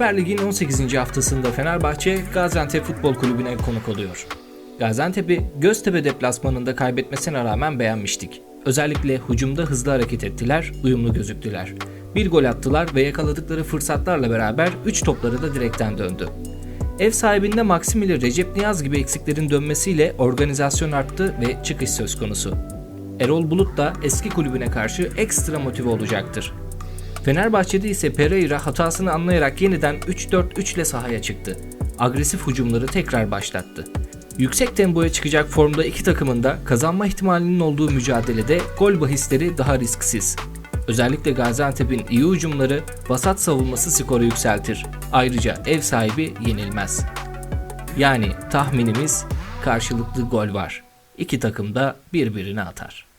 Süper Lig'in 18. haftasında Fenerbahçe Gaziantep Futbol Kulübü'ne konuk oluyor. Gaziantep'i Göztepe deplasmanında kaybetmesine rağmen beğenmiştik. Özellikle hücumda hızlı hareket ettiler, uyumlu gözüktüler. Bir gol attılar ve yakaladıkları fırsatlarla beraber 3 topları da direkten döndü. Ev sahibinde Maxim ile Recep Niyaz gibi eksiklerin dönmesiyle organizasyon arttı ve çıkış söz konusu. Erol Bulut da eski kulübüne karşı ekstra motive olacaktır. Fenerbahçe'de ise Pereira hatasını anlayarak yeniden 3-4-3 ile sahaya çıktı. Agresif hücumları tekrar başlattı. Yüksek tempoya çıkacak formda iki takımın da kazanma ihtimalinin olduğu mücadelede gol bahisleri daha risksiz. Özellikle Gaziantep'in iyi hücumları, vasat savunması skoru yükseltir. Ayrıca ev sahibi yenilmez. Yani tahminimiz karşılıklı gol var. İki takım da birbirini atar.